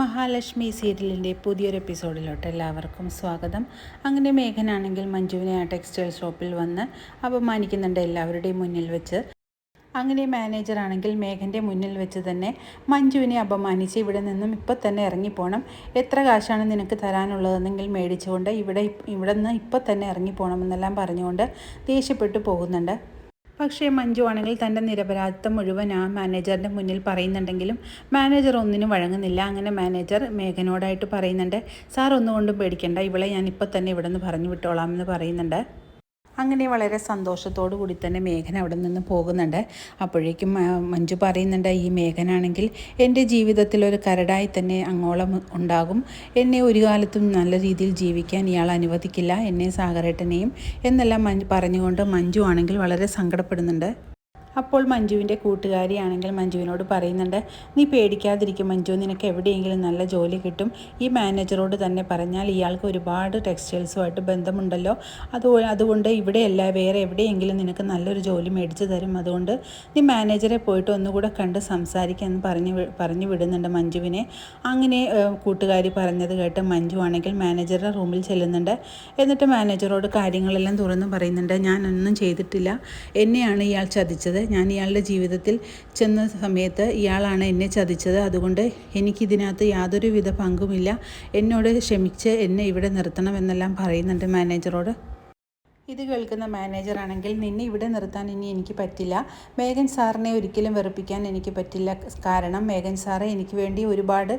മഹാലക്ഷ്മി സീരിയലിന്റെ പുതിയൊരു എപ്പിസോഡിലോട്ട് എല്ലാവർക്കും സ്വാഗതം. അങ്ങനെ മേഘനാണെങ്കിൽ മഞ്ജുവിനെ ആ ടെക്സ്റ്റൈൽ ഷോപ്പിൽ വന്ന് അപമാനിക്കുന്നുണ്ട് എല്ലാവരുടെയും മുന്നിൽ വെച്ച്. അങ്ങനെ മാനേജർ ആണെങ്കിൽ മേഘന്റെ മുന്നിൽ വെച്ച് തന്നെ മഞ്ജുവിനെ അപമാനിച്ച് ഇവിടെ നിന്നും ഇപ്പോൾ തന്നെ ഇറങ്ങിപ്പോണം. എത്ര കാശാണ് നിനക്ക് തരാനുള്ളതെന്നെങ്കിൽ മേടിച്ചുകൊണ്ട് ഇവിടെ ഇവിടെ നിന്ന് ഇപ്പോൾ തന്നെ ഇറങ്ങിപ്പോണമെന്നെല്ലാം പറഞ്ഞുകൊണ്ട് ദേഷ്യപ്പെട്ടു പോകുന്നുണ്ട്. പക്ഷേ മഞ്ജു ആണെങ്കിൽ തന്റെ നിരപരാധിത്വം മുഴുവൻ ആ മാനേജറിന്റെ മുന്നിൽ പറയുന്നുണ്ടെങ്കിലും മാനേജർ ഒന്നിനും വഴങ്ങുന്നില്ല. അങ്ങനെ മാനേജർ മേഘനോടായിട്ട് പറയുന്നുണ്ട് സാർ ഒന്നുകൊണ്ടും പേടിക്കേണ്ട. ഇവളെ ഞാൻ ഇപ്പം തന്നെ ഇവിടെ നിന്ന് പറഞ്ഞു വിട്ടോളാം എന്ന് പറയുന്നുണ്ട്. അങ്ങനെ വളരെ സന്തോഷത്തോടു കൂടി തന്നെ മേഘന അവിടെ നിന്ന് പോകുന്നുണ്ട്. അപ്പോഴേക്കും മഞ്ജു പറയുന്നുണ്ട് ഈ മേഘനാണെങ്കിൽ എന്റെ ജീവിതത്തിൽ ഒരു കരടായി തന്നെ അങ്ങോളം ഉണ്ടാകും. എന്നെ ഒരു കാലത്തും നല്ല രീതിയിൽ ജീവിക്കാൻ ഇയാൾ അനുവദിക്കില്ല. എന്നെ സാഗരേട്ടനെയും എന്നെല്ലാം മഞ്ജു പറഞ്ഞുകൊണ്ട് മഞ്ജു ആണെങ്കിൽ വളരെ സങ്കടപ്പെടുന്നുണ്ട്. അപ്പോൾ മഞ്ജുവിന്റെ കൂട്ടുകാരിയാണെങ്കിൽ മഞ്ജുവിനോട് പറയുന്നുണ്ട് നീ പേടിക്കാതിരിക്കും മഞ്ജു നിനക്ക് എവിടെയെങ്കിലും നല്ല ജോലി കിട്ടും. ഈ മാനേജറോട് തന്നെ പറഞ്ഞാൽ ഇയാൾക്ക് ഒരുപാട് ടെക്സ്റ്റൈൽസുമായിട്ട് ബന്ധമുണ്ടല്ലോ. അത് അതുകൊണ്ട് ഇവിടെയല്ല വേറെ എവിടെയെങ്കിലും നിനക്ക് നല്ലൊരു ജോലി മേടിച്ചു തരും. അതുകൊണ്ട് നീ മാനേജറെ പോയിട്ട് ഒന്നുകൂടെ കണ്ട് സംസാരിക്കാമെന്ന് പറഞ്ഞു പറഞ്ഞു വിടുന്നുണ്ട് മഞ്ജുവിനെ. അങ്ങനെ കൂട്ടുകാരി പറഞ്ഞത് കേട്ട് മഞ്ജു ആണെങ്കിൽ മാനേജറുടെ റൂമിൽ ചെല്ലുന്നുണ്ട്. എന്നിട്ട് മാനേജറോട് കാര്യങ്ങളെല്ലാം തുറന്നു പറയുന്നുണ്ട് ഞാനൊന്നും ചെയ്തിട്ടില്ല. എന്നെയാണ് ഇയാൾ ചതിച്ചത്. ഞാൻ ഇയാളുടെ ജീവിതത്തിൽ ചെന്ന സമയത്ത് ഇയാളാണ് എന്നെ ചതിച്ചത്. അതുകൊണ്ട് എനിക്കിതിനകത്ത് യാതൊരുവിധ പങ്കുമില്ല. എന്നോട് ക്ഷമിച്ച് എന്നെ ഇവിടെ നിർത്തണമെന്നെല്ലാം പറയുന്നുണ്ട് മാനേജറോട്. ഇത് കേൾക്കുന്ന മാനേജർ ആണെങ്കിൽ നിന്നെ ഇവിടെ നിർത്താൻ ഇനി എനിക്ക് പറ്റില്ല. മേഘൻ സാറിനെ ഒരിക്കലും വെറുപ്പിക്കാൻ എനിക്ക് പറ്റില്ല. കാരണം മേഘൻ സാറെ എനിക്ക് വേണ്ടി ഒരുപാട്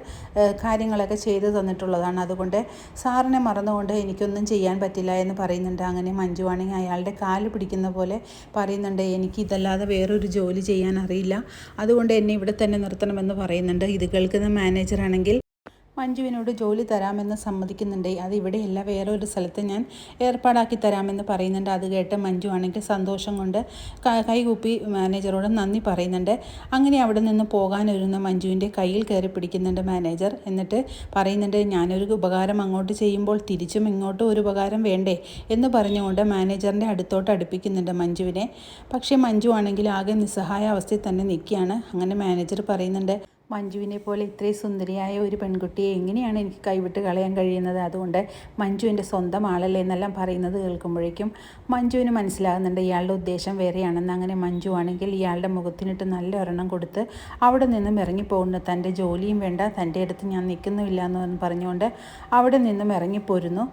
കാര്യങ്ങളൊക്കെ ചെയ്തു തന്നിട്ടുള്ളതാണ്. അതുകൊണ്ട് സാറിനെ മറന്നുകൊണ്ട് എനിക്കൊന്നും ചെയ്യാൻ പറ്റില്ല എന്ന് പറയുന്നുണ്ട്. അങ്ങനെ മഞ്ജുവാണെങ്കിൽ അയാളുടെ കാൽ പിടിക്കുന്ന പോലെ പറയുന്നുണ്ട് എനിക്ക് ഇതല്ലാതെ വേറൊരു ജോലി ചെയ്യാൻ അറിയില്ല. അതുകൊണ്ട് എന്നെ ഇവിടെ തന്നെ നിർത്തണമെന്ന് പറയുന്നുണ്ട്. ഇത് കേൾക്കുന്ന മാനേജറാണെങ്കിൽ മഞ്ജുവിനോട് ജോലി തരാമെന്ന് സമ്മതിക്കുന്നുണ്ട്. അത് ഇവിടെയല്ല വേറെ ഒരു സ്ഥലത്ത് ഞാൻ ഏർപ്പാടാക്കി തരാമെന്ന് പറയുന്നുണ്ട്. അത് കേട്ട് മഞ്ജു ആണെങ്കിൽ സന്തോഷം കൊണ്ട് കൈകൂപ്പി മാനേജറോട് നന്ദി പറയുന്നുണ്ട്. അങ്ങനെ അവിടെ നിന്ന് പോകാനൊരുന്ന മഞ്ജുവിന്റെ കയ്യിൽ കയറി പിടിക്കുന്നുണ്ട് മാനേജർ. എന്നിട്ട് പറയുന്നുണ്ട് ഞാനൊരു ഉപകാരം അങ്ങോട്ട് ചെയ്യുമ്പോൾ തിരിച്ചും ഇങ്ങോട്ടും ഒരു ഉപകാരം വേണ്ടേ? എന്ന് പറഞ്ഞുകൊണ്ട് മാനേജറിന്റെ അടുത്തോട്ട് അടുപ്പിക്കുന്നുണ്ട് മഞ്ജുവിനെ. പക്ഷേ മഞ്ജു ആണെങ്കിൽ ആകെ നിസ്സഹായ അവസ്ഥയിൽ തന്നെ നിൽക്കുകയാണ്. അങ്ങനെ മാനേജർ പറയുന്നുണ്ട് മഞ്ജുവിനെ പോലെ ഇത്രയും സുന്ദരിയായ ഒരു പെൺകുട്ടിയെ എങ്ങനെയാണ് എനിക്ക് കൈവിട്ട് കളയാൻ കഴിയുന്നത്? അതുകൊണ്ട് മഞ്ജു എന്റെ സ്വന്തം ആളല്ലേ എന്നെല്ലാം പറയുന്നത് കേൾക്കുമ്പോഴേക്കും മഞ്ജുവിന് മനസ്സിലാകുന്നുണ്ട് ഇയാളുടെ ഉദ്ദേശം വേറെയാണെന്ന്. അങ്ങനെ മഞ്ജു ആണെങ്കിൽ ഇയാളുടെ മുഖത്തിനിട്ട് നല്ല ഒരെണ്ണം കൊടുത്ത് അവിടെ നിന്നും ഇറങ്ങിപ്പോകുന്നു. തന്റെ ജോലിയും വേണ്ട തന്റെ അടുത്ത് ഞാൻ നിൽക്കുന്നുമില്ല എന്ന് പറഞ്ഞുകൊണ്ട് അവിടെ നിന്നും ഇറങ്ങിപ്പോരുന്നു.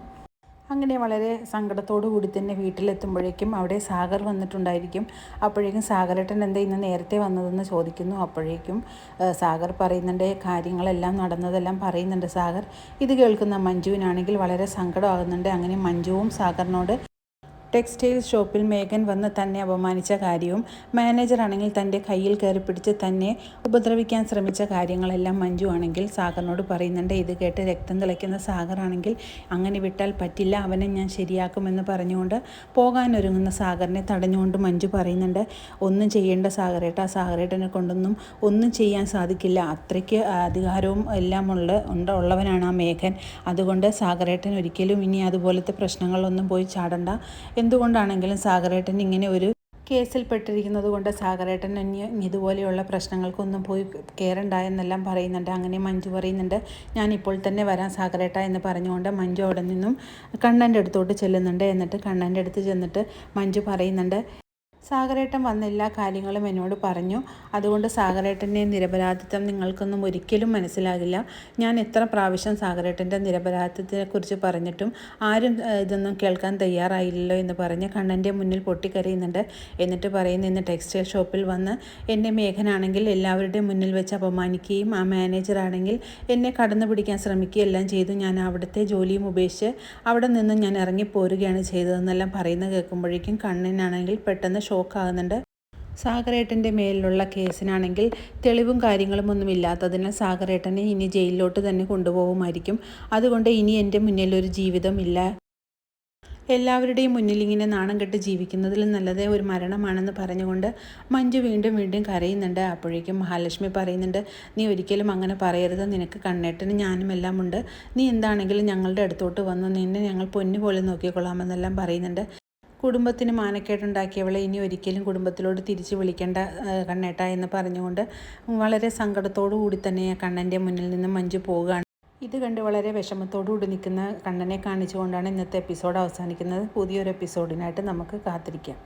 അങ്ങനെ വളരെ സങ്കടത്തോടു കൂടി തന്നെ വീട്ടിലെത്തുമ്പോഴേക്കും അവിടെ സാഗർ വന്നിട്ടുണ്ടായിരിക്കും. അപ്പോഴേക്കും സാഗരേട്ടൻ എന്താ ഇന്ന് നേരത്തെ വന്നതെന്ന് ചോദിക്കുന്നു. അപ്പോഴേക്കും സാഗർ പറയുന്നുണ്ട് കാര്യങ്ങളെല്ലാം നടന്നതെല്ലാം പറയുന്നുണ്ട് സാഗർ. ഇത് കേൾക്കുന്ന മഞ്ജുവിനാണെങ്കിൽ വളരെ സങ്കടമാകുന്നുണ്ട്. അങ്ങനെ മഞ്ജുവും സാഗറിനോട് ടെക്സ്റ്റൈൽ ഷോപ്പിൽ മേഘൻ വന്ന് തന്നെ അപമാനിച്ച കാര്യവും മാനേജർ ആണെങ്കിൽ തന്റെ കയ്യിൽ കയറി പിടിച്ച് തന്നെ ഉപദ്രവിക്കാൻ ശ്രമിച്ച കാര്യങ്ങളെല്ലാം മഞ്ജു ആണെങ്കിൽ സാഗറിനോട് പറയുന്നുണ്ട്. ഇത് കേട്ട് രക്തം തിളയ്ക്കുന്ന സാഗറാണെങ്കിൽ അങ്ങനെ വിട്ടാൽ പറ്റില്ല അവനെ ഞാൻ ശരിയാക്കുമെന്ന് പറഞ്ഞുകൊണ്ട് പോകാനൊരുങ്ങുന്ന സാഗറിനെ തടഞ്ഞുകൊണ്ട് മഞ്ജു പറയുന്നുണ്ട്. ഒന്നും ചെയ്യേണ്ട സാഗറേട്ടാ സാഗറേട്ടനെ കൊണ്ടൊന്നും ഒന്നും ചെയ്യാൻ സാധിക്കില്ല. അത്രയ്ക്ക് അധികാരവും എല്ലാം ഉള്ള ഉള്ളവനാണ് ആ മേഘൻ. അതുകൊണ്ട് സാഗറേട്ടൻ ഒരിക്കലും ഇനി അതുപോലത്തെ പ്രശ്നങ്ങളൊന്നും പോയി ചാടണ്ട എന്തുകൊണ്ടാണെങ്കിലും സാഗരേട്ടൻ ഇങ്ങനെ ഒരു കേസിൽ പെട്ടിരിക്കുന്നത് കൊണ്ട് സാഗരേട്ടൻ ഇനി ഇതുപോലെയുള്ള പ്രശ്നങ്ങൾക്കൊന്നും പോയി കയറണ്ട എന്നെല്ലാം പറയുന്നുണ്ട്. അങ്ങനെ മഞ്ജു പറയുന്നുണ്ട് ഞാൻ ഇപ്പോൾ തന്നെ വരാം സാഗരേട്ട എന്ന് പറഞ്ഞുകൊണ്ട് മഞ്ജു അവിടെ നിന്നും കണ്ണന്റെ അടുത്തോട്ട് ചെല്ലുന്നുണ്ട്. എന്നിട്ട് കണ്ണന്റെ അടുത്ത് ചെന്നിട്ട് മഞ്ജു പറയുന്നുണ്ട് സാഗരേട്ടൻ വന്ന എല്ലാ കാര്യങ്ങളും എന്നോട് പറഞ്ഞു. അതുകൊണ്ട് സാഗരേട്ടന്റെ നിരപരാധിത്വം നിങ്ങൾക്കൊന്നും ഒരിക്കലും മനസ്സിലാകില്ല. ഞാൻ എത്ര പ്രാവശ്യം സാഗരേട്ടന്റെ നിരപരാധിത്വത്തെക്കുറിച്ച് പറഞ്ഞിട്ടും ആരും ഇതൊന്നും കേൾക്കാൻ തയ്യാറായില്ലല്ലോ എന്ന് പറഞ്ഞ് കണ്ണന്റെ മുന്നിൽ പൊട്ടിക്കരയുന്നുണ്ട്. എന്നിട്ട് പറയുന്ന ഇന്ന് ടെക്സ്റ്റൈൽ ഷോപ്പിൽ വന്ന് എന്റെ മേഘനാണെങ്കിൽ എല്ലാവരുടെയും മുന്നിൽ വെച്ച് അപമാനിക്കുകയും ആ മാനേജറാണെങ്കിൽ എന്നെ കടന്നു പിടിക്കാൻ ശ്രമിക്കുകയും എല്ലാം ചെയ്തു. ഞാൻ അവിടുത്തെ ജോലിയും ഉപേക്ഷിച്ച് അവിടെ നിന്ന് ഞാൻ ഇറങ്ങിപ്പോരുകയാണ് ചെയ്തതെന്നെല്ലാം പറയുന്നത് കേൾക്കുമ്പോഴേക്കും കണ്ണനാണെങ്കിൽ പെട്ടെന്ന് ഷോക്കാകുന്നുണ്ട്. സാഗരേട്ടന്റെ മേലിലുള്ള കേസിനാണെങ്കിൽ തെളിവും കാര്യങ്ങളും ഒന്നും ഇല്ലാത്തതിനാൽ സാഗരേട്ടനെ ഇനി ജയിലിലോട്ട് തന്നെ കൊണ്ടുപോകുമായിരിക്കും. അതുകൊണ്ട് ഇനി എന്റെ മുന്നിൽ ഒരു ജീവിതമില്ല എല്ലാവരുടെയും മുന്നിൽ ഇങ്ങനെ നാണം കെട്ട് ജീവിക്കുന്നതിലും നല്ലത് ഒരു മരണമാണെന്ന് പറഞ്ഞുകൊണ്ട് മഞ്ജു വീണ്ടും വീണ്ടും കരയുന്നുണ്ട്. അപ്പോഴേക്കും മഹാലക്ഷ്മി പറയുന്നുണ്ട് നീ ഒരിക്കലും അങ്ങനെ പറയരുത്. നിനക്ക് കണ്ണേട്ടന് ഞാനും എല്ലാം ഉണ്ട് നീ എന്താണെങ്കിലും ഞങ്ങളുടെ അടുത്തോട്ട് വന്ന് നിന്നെ ഞങ്ങൾ പൊന്നു പോലെ നോക്കിക്കൊള്ളാമെന്നെല്ലാം പറയുന്നുണ്ട്. കുടുംബത്തിന് മാനക്കേടുണ്ടാക്കിയവളെ ഇനി ഒരിക്കലും കുടുംബത്തിലോട് തിരിച്ചു വിളിക്കേണ്ട കണ്ണേട്ട എന്ന് പറഞ്ഞുകൊണ്ട് വളരെ സങ്കടത്തോടു കൂടി തന്നെ കണ്ണന്റെ മുന്നിൽ നിന്ന് മഞ്ജു പോവുകയാണ്. ഇത് കണ്ട് വളരെ വിഷമത്തോടുകൂടി നിൽക്കുന്ന കണ്ണനെ കാണിച്ചുകൊണ്ടാണ് ഇന്നത്തെ എപ്പിസോഡ് അവസാനിക്കുന്നത്. പുതിയൊരു എപ്പിസോഡിനായിട്ട് നമുക്ക് കാത്തിരിക്കാം.